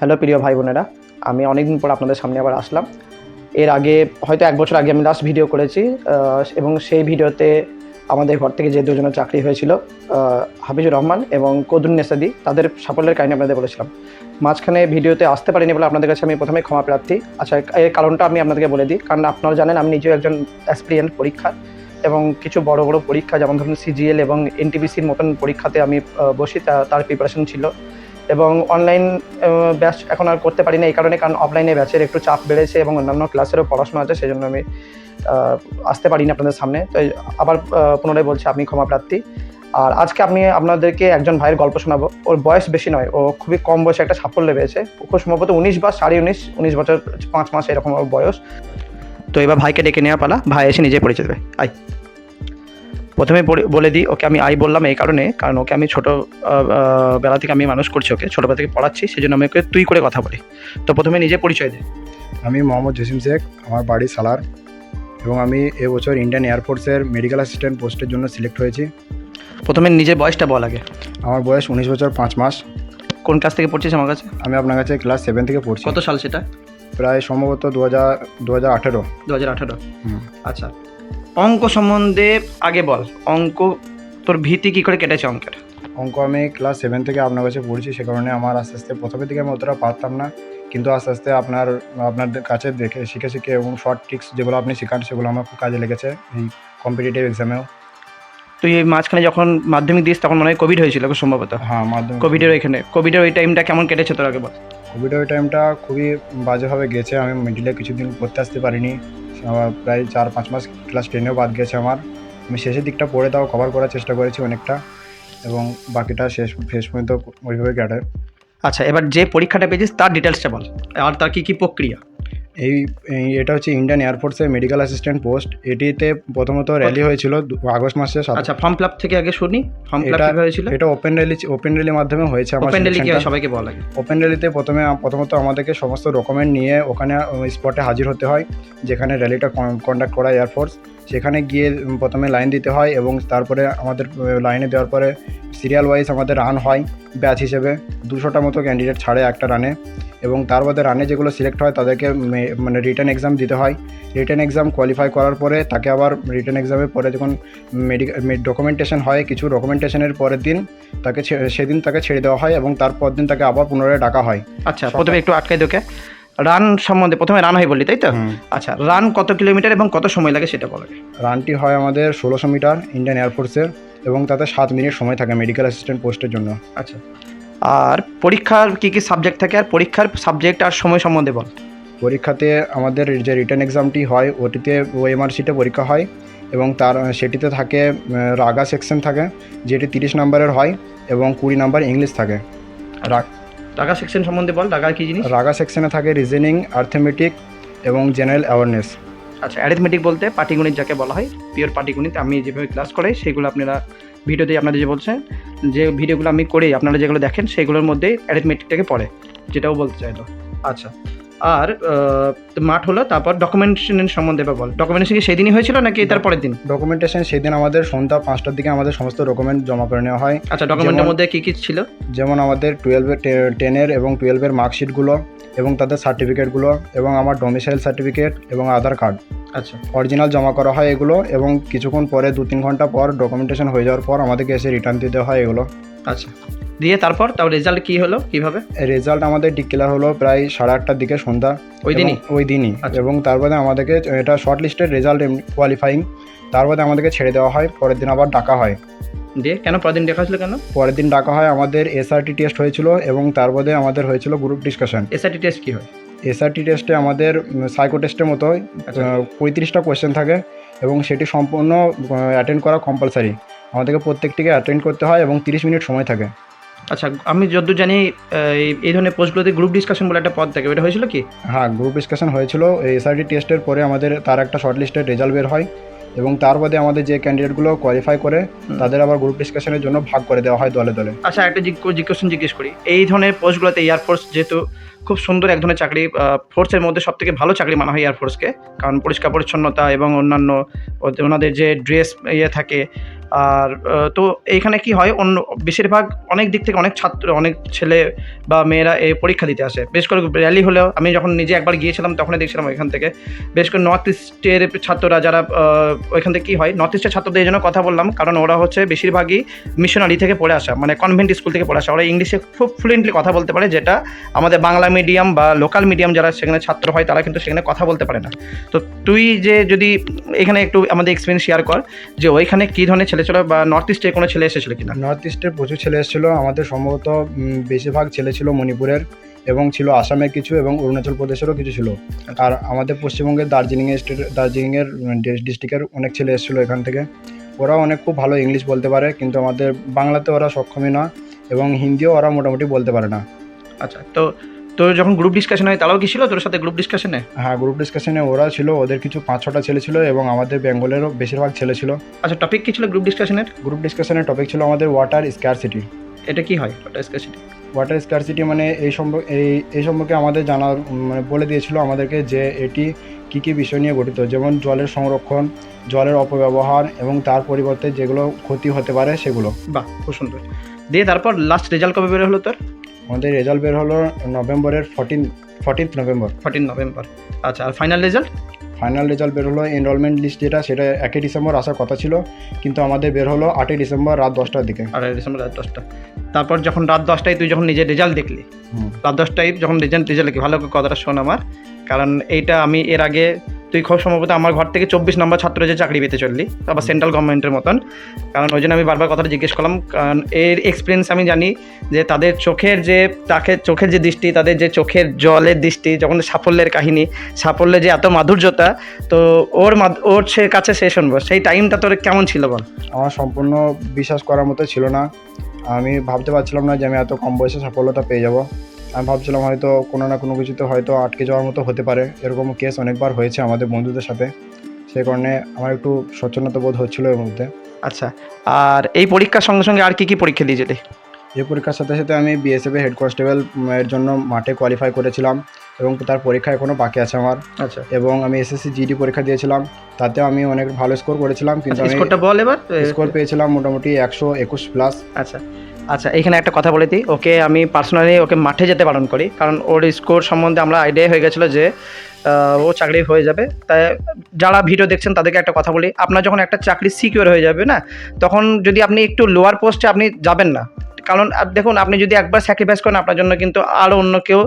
Hello প্রিয় ভাই বোনেরা, আমি অনেকদিন পর আপনাদের সামনে আবার আসলাম। এর আগে, হয়তো এক বছর আগে আমি লাস্ট ভিডিও করেছি এবং সেই ভিডিওতে আমাদের ঘর থেকে যে দুজনের চাকরি হয়েছিল হাফিজুর রহমান এবং কদুন নেসাদি, তাদের সাফল্যের কাহিনী আপনাদের বলেছিলাম। মাঝখানে ভিডিওতে আসতে পারিনি বলে আপনাদের কাছে আমি প্রথমে ক্ষমা প্রার্থী। আচ্ছা এর কারণটা আমি আপনাদেরকে বলে দিই, কারণ আপনারা জানেন আমি নিজেও একজন অ্যাসপিরিয়েন্ট পরীক্ষা এবং কিছু বড় বড় পরীক্ষা, যেমন ধরুন সিজিএল এবং এনটিবিসির মতন পরীক্ষাতে আমি বসি তার প্রিপারেশন ছিল। এবং অনলাইন ব্যাচ এখন আর করতে পারি না এই কারণে, কারণ অফলাইনে ব্যাচের একটু চাপ বেড়েছে এবং অন্যান্য ক্লাসেরও পড়াশোনা আছে সেই জন্য আমি আসতে পারিনি আপনাদের সামনে। তো আবার পুনরায় বলছি, আপনি ক্ষমা প্রার্থী। আর আজকে আমি আপনাদেরকে একজন ভাইয়ের গল্প শোনাবো। ওর বয়স বেশি নয়, ও খুবই কম বয়সে একটা সাফল্য পেয়েছে। খুব সম্ভবত উনিশ বা সাড়ে উনিশ উনিশ বছর, পাঁচ মাস এরকম ওর বয়স। তো এবার ভাইকে ডেকে নেওয়া পালা, ভাই এসে নিজে পরিচয় দেবে আই প্রথমে বলে- বলে দিই ওকে আমি আই বললাম এই কারণে কারণ ওকে আমি ছোটো বেলা থেকে আমি মানুষ করছি ওকে ছোটোবেলা থেকে পড়াচ্ছি সেই জন্য আমি ওকে তুই করে কথা বলি। তো প্রথমে নিজে পরিচয় দে। আমি মোহাম্মদ জসিম শেখ আমার বাড়ি সালার এবং আমি এবছর ইন্ডিয়ান এয়ারফোর্সের মেডিকেল অ্যাসিস্ট্যান্ট পোস্টের জন্য সিলেক্ট হয়েছি। প্রথমে নিজের বয়সটা বল আগে। আমার বয়স উনিশ বছর পাঁচ মাস। কোন ক্লাস থেকে পড়ছিস আমার কাছে? আমি আপনার কাছে ক্লাস সেভেন থেকে পড়ছি। কত সাল সেটা? প্রায় সম্ভবত দু হাজার দু হাজার আঠেরো। দু হাজার আঠেরো আচ্ছা। অঙ্ক সম্বন্ধে আগে বল। অঙ্ক তোর ভীতি কী করে কেটেছে অঙ্কের? অঙ্ক আমি ক্লাস সেভেন থেকে আপনার কাছে পড়ছি সে কারণে আমার আস্তে আস্তে প্রথমের দিকে আমি অতটা পারতাম না। কিন্তু আস্তে আস্তে আপনার আপনার কাছে দেখে শিখে শিখে এবং শর্ট ট্রিক্স যেগুলো আপনি শেখান সেগুলো আমার খুব কাজে লেগেছে এই কম্পিটিটিভ এক্সামেও তুই এই মাঝখানে যখন মাধ্যমিক দিস তখন মনে হয় কোভিড হয়েছিল খুব সম্ভবত। হ্যাঁ মাধ্যমিক কোভিডের ওইখানে। কোভিডের ওই টাইমটা কেমন কেটেছে তোর আগে বল? কোভিডের ওই টাইমটা খুবই বাজেভাবে গেছে আমি মিডিলে কিছুদিন পড়তে আসতে পারিনি। আমার প্রায় চার পাঁচ মাস ক্লাস টেনেও বাদ গেছে আমার। আমি শেষের দিকটা পড়ে তাও কভার করার চেষ্টা করেছি অনেকটা এবং বাকিটা শেষ শেষ পর্যন্ত ওইভাবে কাটে আচ্ছা এবার যে পরীক্ষাটা পেয়েছিস তার ডিটেলসটা বল। আর তার কী কী প্রক্রিয়া? এই এটা হচ্ছে ইন্ডিয়ান এয়ারফোর্সের মেডিকেল অ্যাসিস্ট্যান্ট পোস্ট এটিতে প্রথমত র্যালি হয়েছিল আগস্ট মাসে আচ্ছা ফর্ম ক্লাব থেকে আগে শুনি। ফার্ম ক্লাব এটা হয়েছিল? এটা ওপেন র্যালি ওপেন র্যালির মাধ্যমে হয়েছে আমার ওপেন র্যালি কি সবাইকে বলা ওপেন র্যালিতে প্রথমে প্রথমত আমাদেরকে সমস্ত ডকুমেন্ট নিয়ে ওখানে স্পটে হাজির হতে হয় যেখানে র্যালিটা কন্ডাক্ট করা এয়ারফোর্স সেখানে গিয়ে প্রথমে লাইন দিতে হয় এবং তারপরে আমাদের লাইনে দেওয়ার পরে সিরিয়াল ওয়াইজ আমাদের রান হয় ব্যাচ হিসেবে দুশোটা মতো ক্যান্ডিডেট ছাড়ে একটা রানে এবং তার বাদে রানে যেগুলো সিলেক্ট হয় তাদেরকে মানে রিটার্ন এক্সাম দিতে হয়। রিটার্ন এক্সাম কোয়ালিফাই করার পরে তাকে আবার রিটার্ন এক্সামের পরে যখন মেডিকেল ডকুমেন্টেশন হয়, কিছু ডকুমেন্টেশনের পরের দিন তাকে সেদিন তাকে ছেড়ে দেওয়া হয় এবং তারপর দিন তাকে আবার পুনরায় ডাকা হয়। আচ্ছা প্রথমে একটু আটকাই তোকে রান সম্বন্ধে প্রথমে রান হয় বললি তাই তো? আচ্ছা রান কত কিলোমিটার এবং কত সময় লাগে সেটা বল। রানটি হয় আমাদের ষোলোশো মিটার ইন্ডিয়ান এয়ারফোর্সের এবং তাতে সাত মিনিট সময় থাকে মেডিকেল অ্যাসিস্ট্যান্ট পোস্টের জন্য। আচ্ছা। আর পরীক্ষার কী কী সাবজেক্ট থাকে? আর পরীক্ষার সাবজেক্ট আর সময় সম্বন্ধে বল। পরীক্ষাতে আমাদের যে রিটার্ন এক্সামটি হয় ওটিতে ওএমআরসিতে পরীক্ষা হয় এবং তার সেটিতে থাকে রাগা সেকশন থাকে যেটি তিরিশ নম্বরের হয় এবং কুড়ি নম্বর ইংলিশ থাকে। রা- টাকা সেকশন সম্বন্ধে বল রাগা কী জিনিস? রাগা সেকশনে থাকে রিজনিং আর্থমেটিক এবং জেনারেল অ্যাওয়ারনেস আচ্ছা অ্যারিথমেটিক বলতে পাটিগণিত যাকে বলা হয় পিওর পাটিগণিত আমি যেভাবে ক্লাস করাই সেগুলো আপনারা ভিডিওতে আপনাদের যে বলছেন যে ভিডিওগুলো আমি করি আপনারা যেগুলো দেখেন সেগুলোর মধ্যে অ্যারিথমেটিকটাকে পড়ে যেটাও বলতে চাইলো। আচ্ছা আর মাঠ হলো তারপর ডকুমেন্টেশনের সম্বন্ধে এবার বল। ডকুমেন্টেশন কি সেদিনই হয়েছিল নাকি তার পরের দিন? ডকুমেন্টেশন সেদিন আমাদের সন্ধ্যা পাঁচটার দিকে আমাদের সমস্ত ডকুমেন্ট জমা করে নেওয়া হয়। আচ্ছা ডকুমেন্টের মধ্যে কী কী ছিল? যেমন আমাদের টুয়েলভের টেনের এবং টুয়েলভের মার্কশিটগুলো এবং তাদের সার্টিফিকেটগুলো এবং আমার ডোমিসাইল সার্টিফিকেট এবং আধার কার্ড আচ্ছা। অরিজিনাল জমা করা হয় এগুলো এবং কিছুক্ষণ পরে দু তিন ঘণ্টা পর ডকুমেন্টেশন হয়ে যাওয়ার পর আমাদেরকে এসে রিটার্ন দিতে হয় এগুলো। আচ্ছা। দিয়ে তারপর তাও রেজাল্ট কী হলো? কীভাবে? রেজাল্ট আমাদের ডিক্লেয়ার হলো প্রায় সাড়ে আটটার দিকে সন্ধ্যা। ওই দিনই? ওই দিনই। আচ্ছা। এবং তারপরে আমাদেরকে এটা শর্ট লিস্টের রেজাল্ট কোয়ালিফাইং তারপরে আমাদেরকে ছেড়ে দেওয়া হয় পরের দিন আবার ডাকা হয়। দিয়ে কেন পরের দিন দেখা হয়েছিল কেন? পরের দিন ডাকা হয় আমাদের এসআরটি টেস্ট হয়েছিল এবং তারপরে আমাদের হয়েছিল গ্রুপ ডিসকাশন এসআইটি টেস্ট কী হয়? এসআরটি টেস্টে আমাদের সাইকো টেস্টের মতো আচ্ছা। পঁয়ত্রিশটা কোয়েশ্চেন থাকে এবং সেটি সম্পূর্ণ অ্যাটেন্ড করা কম্পালসারি আমাদেরকে প্রত্যেকটিকে অ্যাটেন্ড করতে হয় এবং তিরিশ মিনিট সময় থাকে। আচ্ছা আমি যতদূর জানি এই- এই ধরনের পোস্টগুলোতে গ্রুপ ডিসকাশন বলে একটা পদ থাকে ওটা হয়েছিল কি? হ্যাঁ গ্রুপ ডিসকাশন হয়েছিল। এসআরডি টেস্টের পরে আমাদের তার একটা শর্ট লিস্টের রেজাল্ট বের হয় এবং তার বাদে আমাদের যে ক্যান্ডিডেটগুলো কোয়ালিফাই করে তাদের আবার গ্রুপ ডিসকাশনের জন্য ভাগ করে দেওয়া হয় দলে দলে। আচ্ছা একটা জিজ্ঞেস জিজ্ঞেস করি। এই ধরনের পোস্টগুলোতে এয়ারফোর্স যেহেতু খুব সুন্দর এক ধরনের চাকরি ফোর্সের মধ্যে সব থেকে ভালো চাকরি মানা হয় এয়ারফোর্সকে কারণ পরিষ্কার পরিচ্ছন্নতা এবং অন্যান্য ওনাদের যে ড্রেস ইয়ে থাকে, আর তো এইখানে কি হয়, অন্য, বেশিরভাগ অনেক দিক থেকে অনেক ছাত্র, অনেক ছেলে বা মেয়েরা এই পরীক্ষা দিতে আসে। বেশ করে র্যালি হলেও আমি যখন নিজে একবার গিয়েছিলাম, তখনই দেখছিলাম ওইখান থেকে। বেশ করে নর্থ ইস্টের ছাত্ররা যারা ওইখান থেকে কী হয় নর্থ ইস্টের ছাত্রদের এই জন্য কথা বললাম, কারণ ওরা হচ্ছে বেশিরভাগই মিশনারি থেকে পড়ে আসা মানে কনভেন্ট স্কুল থেকে পড়ে আসা। ওরা ইংলিশে খুব ফ্লুয়েন্টলি কথা বলতে পারে, যেটা আমাদের বাংলা মিডিয়াম বা লোকাল মিডিয়াম যারা সেখানে ছাত্র হয় তারা কিন্তু সেখানে কথা বলতে পারে না। তো তুই যে যদি এখানে একটু আমাদের এক্সপিরিয়েন্স শেয়ার কর যে ওইখানে কী ধরনের ছেলে ছিল বা নর্থ ইস্টে কোনো ছেলে এসেছিল কিনা? নর্থ ইস্টের প্রচুর ছেলে এসেছিল। আমাদের সম্ভবত বেশিরভাগ ছেলে ছিল মণিপুরের এবং ছিল আসামের কিছু এবং অরুণাচল প্রদেশেরও কিছু ছিল। আর আমাদের পশ্চিমবঙ্গের দার্জিলিং স্টেট দার্জিলিংয়ের ডিস্ট্রিক্টের অনেক ছেলে এসেছিল এখান থেকে। ওরা অনেক খুব ভালো ইংলিশ বলতে পারে কিন্তু আমাদের বাংলাতে ওরা সক্ষমই না এবং হিন্দিও ওরা মোটামুটি বলতে পারে না। আচ্ছা তো তোর যখন গ্রুপ ডিসকাশন হয় তারাও কি ছিল তোর সাথে গ্রুপ ডিসকাশনে হ্যাঁ গ্রুপ ডিসকাশনে ওরা ছিল ওদের কিছু পাঁচ ছটা ছেলে ছিল এবং আমাদের বেঙ্গলেরও বেশিরভাগ ছেলে ছিল। আচ্ছা টপিক কি ছিল গ্রুপ ডিসকাশনের গ্রুপ ডিসকাশনের টপিক ছিল আমাদের ওয়াটার স্কারসিটি এটা কি হয় ওটা ডিসকাশন ওয়াটার স্কারসিটি মানে এই সম্পর্কে এই এই সম্পর্কে আমাদের জানার মানে বলে দিয়েছিল আমাদেরকে যে এটি কী কী বিষয় নিয়ে গঠিত। যেমন জলের সংরক্ষণ জলের অপব্যবহার এবং তার পরিবর্তে যেগুলো ক্ষতি হতে পারে সেগুলো। বাহ খুব সুন্দর। দিয়ে তারপর লাস্ট রেজাল্ট কবে বের হলো তোর? আমাদের রেজাল্ট বের হলো নভেম্বরের fourteen fourteenth November. Fourteen November. আচ্ছা আর ফাইনাল রেজাল্ট ফাইনাল রেজাল্ট বের হলো এনরোলমেন্ট লিস্ট যেটা সেটা একই ডিসেম্বর আসার কথা ছিল কিন্তু আমাদের বের হলো আটই ডিসেম্বর রাত দশটার দিকে। আড়াই ডিসেম্বর রাত দশটা। তারপর যখন রাত দশটায় তুই যখন নিজের রেজাল্ট দেখলি রাত দশটায় যখন রেজাল্ট রেজাল্ট ভালো করে কথাটা শোন আমার কারণ এইটা আমি এর আগে তুই খুব সম্ভবত আমার ঘর থেকে চব্বিশ নম্বর ছাত্র যে চাকরি পেতে চললি, আবার সেন্ট্রাল গভর্নমেন্টের মতন। কারণ ওই জন্য আমি বারবার কথাটা জিজ্ঞেস করলাম, কারণ এর এক্সপিরিয়েন্স আমি জানি যে তাদের চোখের যে, তাকে চোখের যে দৃষ্টি, তাদের যে চোখের জলের দৃষ্টি, যখন সাফল্যের কাহিনী, সাফল্যের যে এত মাধুর্যতা, তো ওর ওর সে কাছে সে শুনব। সেই টাইমটা তোর কেমন ছিল বল? আমার সম্পূর্ণ বিশ্বাস করার মতো ছিল না। আমি ভাবতে পারছিলাম না যে আমি এত কম বয়সে সফলতা পেয়ে যাব। আমি ভাবছিলাম হয়তো কোনো না কোনো কিছুতে হয়তো আটকে যাওয়ার মতো হতে পারে। এরকম কেস অনেকবার হয়েছে আমাদের বন্ধুদের সাথে। সেই কারণে আমার একটু স্বচ্ছন্নতা বোধ হচ্ছিল এর মধ্যে। আচ্ছা আর এই পরীক্ষার সঙ্গে সঙ্গে আর কি কি পরীক্ষা দিয়েছিলি এই পরীক্ষার সাথে সাথে আমি বিএসএফ হেড কনস্টেবল এর জন্য মাঠে কোয়ালিফাই করেছিলাম এবং তার পরীক্ষা এখনও বাকি আছে আমার। আচ্ছা। এবং আমি এসএসসি জিডি পরীক্ষা দিয়েছিলাম তাতেও আমি অনেক ভালো স্কোর করেছিলাম। কিন্তু আমি স্কোরটা বল এবার। স্কোর পেয়েছিলাম মোটামুটি একশো একুশ প্লাস আচ্ছা আচ্ছা এখানে একটা কথা বলে দিই। ওকে আমি পার্সোনালি ওকে মাঠে যেতে বারণ করি, কারণ ওর স্কোর সম্বন্ধে আমরা আইডিয়া হয়ে গেছিল যে ও চাকরি হয়ে যাবে। তাই যারা ভিডিও দেখছেন, তাদেরকে একটা কথা বলি। আপনার যখন একটা চাকরি সিকিওর হয়ে যাবে না, তখন যদি আপনি একটু লোয়ার পোস্টে আপনি যাবেন না কারণ দেখুন, আপনি যদি একবার স্যাক্রিফাইস করেন, আপনার জন্য কিন্তু আরও অন্য কেউ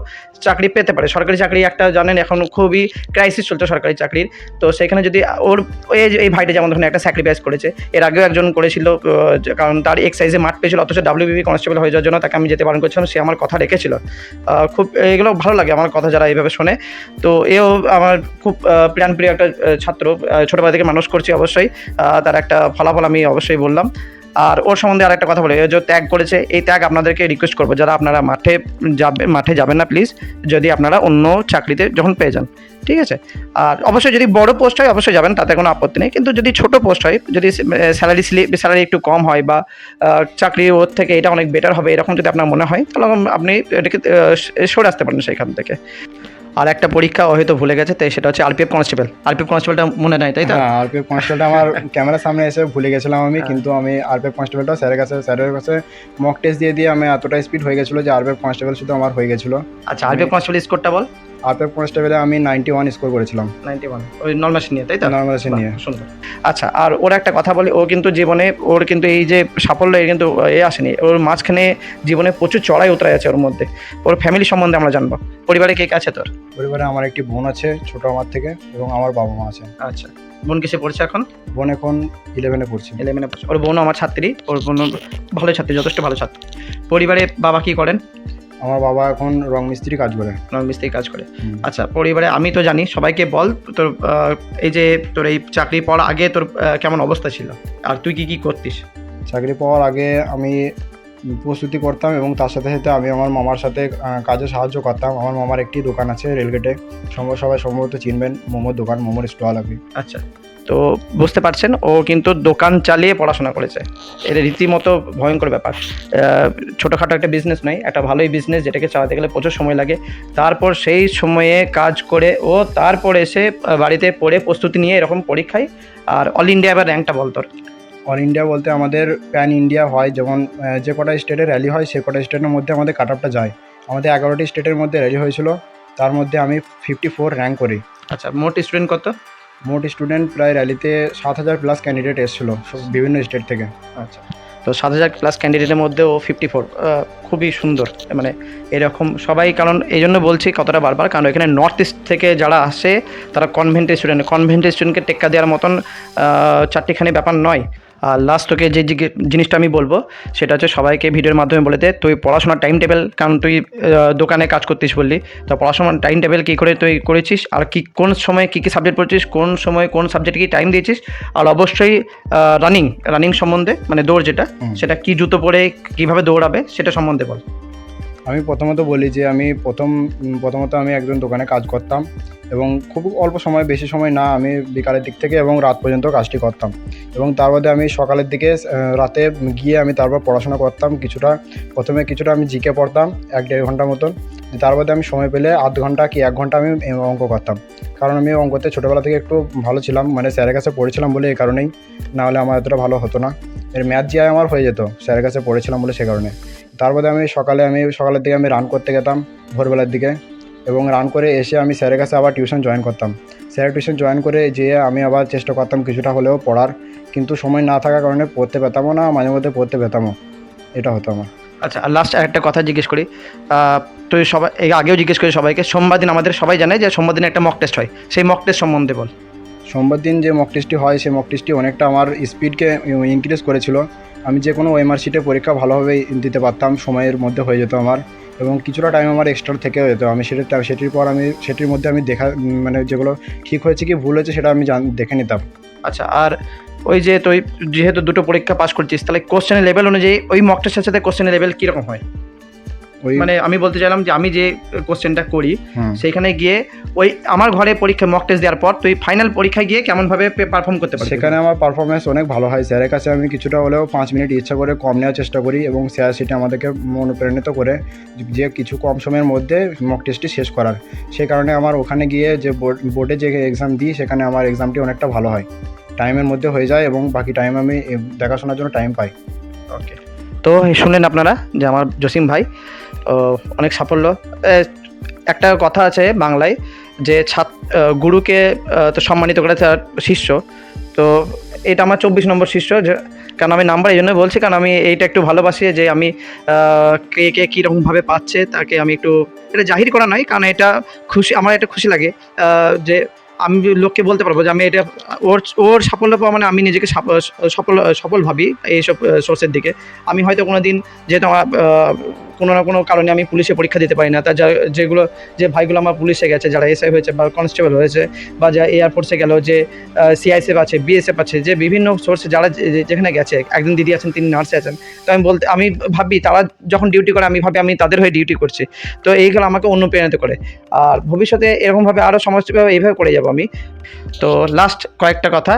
চাকরি পেতে পারে। সরকারি চাকরি একটা জানেন, এখন খুবই ক্রাইসিস চলছে সরকারি চাকরির। তো সেখানে যদি ওর এই এই ভাইটা যেমন ধরুন একটা স্যাক্রিফাইস করেছে, এর আগেও একজন করেছিল কারণ তার এক্সাইজে মাঠ পেয়েছিল, অথচ ডাব্লিউবিপি কনস্টেবল হয়ে যাওয়ার জন্য তাকে আমি যেতে বারণ করছিলাম, সে আমার কথা রেখেছিল। খুব, এগুলো ভালো লাগে আমার কথা যারা এইভাবে শোনে। তো এও আমার খুব প্রাণপ্রিয় একটা ছাত্র ছোটবেলা থেকে মানুষ করছি অবশ্যই। তার একটা ফলাফল আমি অবশ্যই বললাম। আর ওর সম্বন্ধে আর একটা কথা বলে যে ত্যাগ করেছে, এই ত্যাগ আপনাদেরকে রিকোয়েস্ট করব, যারা আপনারা মাঠে যাবে, মাঠে যাবেন না প্লিজ যদি আপনারা অন্য চাকরিতে যখন পেয়ে যান, ঠিক আছে? আর অবশ্যই যদি বড় পোস্ট হয়, অবশ্যই যাবেন, তাতে কোনো আপত্তি নেই। কিন্তু যদি ছোট পোস্ট হয়, যদি স্যালারি স্লিপ স্যালারি একটু কম হয় বা চাকরি ওর থেকে এটা অনেক বেটার হবে, এরকম যদি আপনার মনে হয়, তাহলে আপনি এটাকে সরে আসতে পারেন সেখান থেকে। আর একটা পরীক্ষা ও হয়তো ভুলে গেছে তাই সেটা হচ্ছে আরপিএফ কনস্টেবল আরপিএফ কনস্টেবলটা মনে নাই তাই তো? হ্যাঁ আরপিএফ কনস্টেবলটা আমার ক্যামেরার সামনে এসে ভুলে গেছিলাম আমি কিন্তু আমি আরপিএফ কনস্টেবলটা স্যারের কাছে স্যারের কাছে মক টেস্ট দিয়ে দিয়ে আমি এতটা স্পিড হয়ে গেছিল যে আরপিএফ কনস্টেবল শুধু আমার হয়ে গেছিল। আচ্ছা আরপিএফ কনস্টেবল স্কোরটা বল। আরপিএফ কনস্টেবলে আমি নাইনটি ওয়ান স্কোর করেছিলাম। নাইনটি ওয়ান ওই নর্মাল নিয়ে তাই তো? নর্মাল নিয়ে। সুন্দর। আচ্ছা আর ওর একটা কথা বলি ও কিন্তু জীবনে ওর কিন্তু এই যে সাফল্য এর কিন্তু এ আসেনি। ওর মাঝখানে জীবনে প্রচুর চড়াই উতরাই আছে ওর মধ্যে। ওর ফ্যামিলি সম্বন্ধে আমরা জানব। পরিবারে কে কে আছে তোর? পরিবারে আমার একটি বোন আছে ছোট আমার থেকে এবং আমার বাবা মা আছে। আচ্ছা। বোন কিসে পড়ছে এখন? বোন এখন ইলেভেনে পড়ছে। ইলেভেনে পড়ছে। ওর বোনও আমার ছাত্রী ওর বোন ভালো ছাত্রী যথেষ্ট ভালো ছাত্রী। পরিবারে বাবা কি করেন? আমার বাবা এখন রং মিস্ত্রি কাজ করে। রং মিস্ত্রি কাজ করে। আচ্ছা পরিবারে আমি তো জানি সবাইকে বল তোর এই যে তোর এই চাকরি পাওয়ার আগে তোর কেমন অবস্থা ছিল? আর তুই কি কি করতিস? চাকরি পাওয়ার আগে আমি প্রস্তুতি করতাম এবং তার সাথে সাথে আমি আমার মামার সাথে কাজে সাহায্য করতাম। আমার মামার একটি দোকান আছে রেলগেটে। সবাই সম্ভবত চিনবেন মোমোর দোকান, মোমোর স্টল আপনি। আচ্ছা। তো বুঝতে পারছেন, ও কিন্তু দোকান চালিয়ে পড়াশোনা করেছে। এটা রীতিমতো ভয়ঙ্কর ব্যাপার। ছোটোখাটো একটা বিজনেস নয়, একটা ভালোই বিজনেস যেটাকে চালাতে গেলে প্রচুর সময় লাগে। তারপর সেই সময়ে কাজ করে ও তারপর এসে বাড়িতে পড়ে প্রস্তুতি নিয়ে এরকম পরীক্ষায়। আর অল ইন্ডিয়া এবার র্যাঙ্কটা বল তোর অল ইন্ডিয়া বলতে আমাদের প্যান ইন্ডিয়া হয় যেমন যে কটা স্টেটে র্যালি হয় সে কটা স্টেটের মধ্যে আমাদের কাট আপটা যায়। আমাদের এগারোটি স্টেটের মধ্যে র্যালি হয়েছিল তার মধ্যে আমি ফিফটি ফোর র্যাঙ্ক করি। আচ্ছা মোট স্টুডেন্ট কত? মোট স্টুডেন্ট প্রায় র্যালিতে সাত হাজার প্লাস ক্যান্ডিডেট এসেছিল বিভিন্ন স্টেট থেকে। আচ্ছা তো সাত হাজার প্লাস ক্যান্ডিডেটের মধ্যে ও ফিফটি ফোর খুবই সুন্দর মানে এরকম সবাই কারণ এই জন্য বলছি কতটা বারবার কারণ এখানে নর্থ ইস্ট থেকে যারা আসে তারা কনভেন্টের স্টুডেন্ট কনভেন্টের স্টুডেন্টকে টেক্কা দেওয়ার মতন চারটিখানি ব্যাপার নয়। আর লাস্ট তোকে যে জিনিসটা আমি বলব সেটা হচ্ছে সবাইকে ভিডিওর মাধ্যমে বলে দে তুই পড়াশোনার টাইম টেবিল কারণ তুই দোকানে কাজ করতিস বললি তো পড়াশোনার টাইম টেবিল কী করে তুই করেছিস আর কি কোন সময় কী কী সাবজেক্ট পড়ছিস কোন সময় কোন সাবজেক্টে কি টাইম দিয়েছিস আর অবশ্যই রানিং রানিং সম্বন্ধে মানে দৌড় যেটা সেটা কি জুতো পরে কীভাবে দৌড়াবে সেটা সম্বন্ধে বল। আমি প্রথমত বলি যে আমি প্রথম প্রথমত আমি একজন দোকানে কাজ করতাম এবং খুব অল্প সময়, বেশি সময় না, আমি বিকালের দিক থেকে এবং রাত পর্যন্ত কাজটি করতাম। এবং তার মধ্যে আমি সকালের দিকে রাতে গিয়ে আমি তারপর পড়াশোনা করতাম কিছুটা। প্রথমে কিছুটা আমি জিকে পড়তাম, এক দেড় ঘণ্টা মতন। তার মধ্যে আমি সময় পেলে আধ ঘণ্টা কি এক ঘণ্টা আমি অঙ্ক করতাম। কারণ আমি অঙ্কতে ছোটোবেলা থেকে একটু ভালো ছিলাম মানে স্যারের কাছে পড়েছিলাম বলে এই কারণেই। নাহলে আমার এতটা ভালো হতো না। এর ম্যাথ জিআই আমার হয়ে যেত, স্যারের কাছে পড়েছিলাম বলে সে কারণে। তারপরে আমি সকালে আমি সকালের দিকে আমি রান করতে যেতাম ভোরবেলার দিকে এবং রান করে এসে আমি স্যারের কাছে আবার টিউশন জয়েন করতাম। স্যারের টিউশন জয়েন করে যেয়ে আমি আবার চেষ্টা করতাম কিছুটা হলেও পড়ার কিন্তু সময় না থাকার কারণে পড়তে পেতামও না মাঝে মধ্যে পড়তে পেতামও। এটা হতো আমার। আচ্ছা আর লাস্ট একটা কথা জিজ্ঞেস করি। তুই সবাই এই আগেও জিজ্ঞেস করি সবাইকে সোমবার দিন আমাদের সবাই জানে যে সোমবার দিন একটা মক টেস্ট হয়। সেই মক টেস্ট সম্বন্ধে বল। সোমবার দিন যে মক টেস্টটি হয় সেই মক টেস্টটি অনেকটা আমার স্পিডকে ইনক্রিজ করেছিল। আমি যে কোনো ওএমআর শিটে পরীক্ষা ভালোভাবে দিতে পারতাম, সময়ের মধ্যে হয়ে যেত আমার এবং কিছুটা টাইম আমার এক্সট্রা থেকে যেত। আমি সেটা সেটির পর আমি, সেটির মধ্যে আমি দেখা মানে যেগুলো ঠিক হয়েছে কি ভুল হয়েছে সেটা আমি দেখে নিতাম। আচ্ছা আর ওই যে তুই যেহেতু দুটো পরীক্ষা পাস করছিস, তাহলে কোশ্চেনের লেভেল অনুযায়ী ওই মকটার সাথে কোশ্চেনের লেভেল কীরকম হয়? মানে আমি বলতে চাইলাম যে আমি যে কোশ্চেনটা করি হুম। সেইখানে গিয়ে ওই আমার ঘরে পরীক্ষা মক টেস্ট দেওয়ার পর তুই ফাইনাল পরীক্ষায় গিয়ে কেমনভাবে পারফর্ম করতে পারছিস সেখানে আমার পারফরমেন্স অনেক ভালো হয়। স্যারের কাছে আমি কিছুটা হলেও পাঁচ মিনিট ইচ্ছা করে কম নেওয়ার চেষ্টা করি এবং স্যার সেটা আমাদেরকে অনুপ্রাণিত করে যে কিছু কম সময়ের মধ্যে মক টেস্টটি শেষ করার। সেই কারণে আমার ওখানে গিয়ে যে বোর্ডে যে এক্সাম দিই সেখানে আমার এক্সামটি অনেকটা ভালো হয়। টাইমের মধ্যে হয়ে যায় এবং বাকি টাইম আমি দেখাশোনার জন্য টাইম পাই। ওকে তো শুনলেন আপনারা যে আমার জসিম ভাই অনেক সাফল্য। একটা কথা আছে বাংলায় যে ছাত আহ, গুরুকে তো সম্মানিত করে তার শিষ্য। তো এটা আমার চব্বিশ নম্বর শিষ্য কারণ আমি নাম্বার এই জন্য বলছি কারণ আমি এইটা একটু ভালোবাসি যে আমি কে কে কীরকমভাবে পাচ্ছে তাকে আমি একটু এটা জাহির করা নয় কারণ এটা খুশি আমার এটা খুশি লাগে যে আমি লোককে বলতে পারব যে আমি এটা, ওর ওর সাফল্য পাওয়া মানে আমি নিজেকে সাফ- সফল সফল ভাবি এইসব সোর্সের দিকে। আমি হয়তো কোনো দিন যেহেতু আমার কোনো না কোনো কারণে আমি পুলিশে পরীক্ষা দিতে পারি না। তা যা, যেগুলো, যে ভাইগুলো আমার পুলিশে গেছে, যারা এসআই হয়েছে বা কনস্টেবল হয়েছে বা যা এয়ারফোর্সে গেল, যে সিআইএসএফ আছে বিএসএফ আছে, যে বিভিন্ন সোর্সে যারা যেখানে গেছে, একজন দিদি আছেন, তিনি নার্সে আছেন। তো আমি বলতে, আমি ভাবি তারা যখন ডিউটি করে, আমি ভাবি আমি তাদের হয়ে ডিউটি করছি। তো এইগুলো আমাকে অনুপ্রাণিত করে। আর ভবিষ্যতে এরকমভাবে আরও সমস্তভাবে এইভাবে করে যাব। আমি। তো লাস্ট কয়েকটা কথা।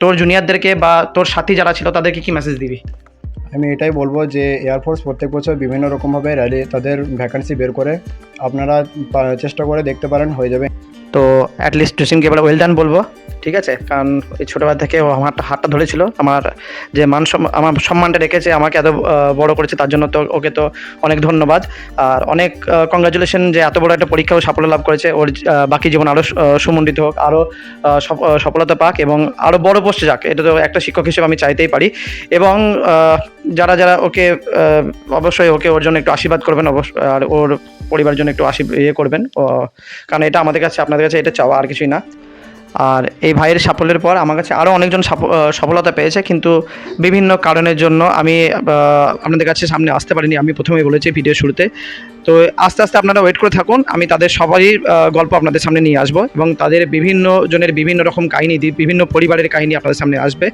তোর জুনিয়রদেরকে বা তোর সাথী যারা ছিল, তাদেরকে কি মেসেজ দিবি? আমি এটাই বলব যে এয়ারফোর্স প্রত্যেক বছর বিভিন্ন রকমভাবে র্যালি তাদের ভ্যাকান্সি বের করে। আপনারা চেষ্টা করে দেখতে পারেন, হয়ে যাবে। তো অ্যাটলিস্ট জসিমকে এবার ওয়েল ডান বলব। ঠিক আছে? কারণ এই ছোটোবেলা থেকে ও আমার হাতটা ধরেছিল। আমার যে মান আমার সম্মানটা রেখেছে, আমাকে এত বড় করেছে, তার জন্য তো ওকে তো অনেক ধন্যবাদ। আর অনেক কংগ্রাচুলেশন যে এত বড় একটা পরীক্ষাও সাফল্য লাভ করেছে। ওর বাকি জীবন আরও সুমণ্ডিত হোক আরও সফলতা পাক এবং আরও বড় পোস্টে যাক। এটা তো একটা শিক্ষক হিসেবে আমি চাইতেই পারি। এবং যারা যারা ওকে অবশ্যই ওকে ওর জন্য একটু আশীর্বাদ করবেন, অবশ্য, আর ওর পরিবারের জন্য একটু আশীর্বাদ ইয়ে করবেন। কারণ এটা আমাদের কাছে আপনাদের কাছে এটা চাওয়া আর কিছুই না। আর এই ভাইয়ের সাফল্যের পর আমার কাছে আরও অনেকজন সাফ- সফলতা পেয়েছে। কিন্তু বিভিন্ন কারণের জন্য আমি আপনাদের কাছে সামনে আসতে পারিনি। আমি প্রথমেই বলেছি ভিডিও শুরুতে। তো আস্তে আস্তে আপনারা ওয়েট করে থাকুন। আমি তাদের সবারই গল্প আপনাদের সামনে নিয়ে আসব এবং তাদের বিভিন্ন জনের বিভিন্ন রকম কাহিনী বিভিন্ন পরিবারের কাহিনী আপনাদের সামনে আসবে।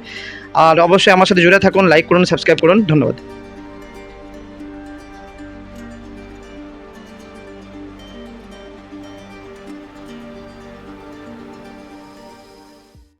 আর অবশ্যই আমার সাথে জুড়ে থাকুন লাইক করুন সাবস্ক্রাইব করুন। ধন্যবাদ।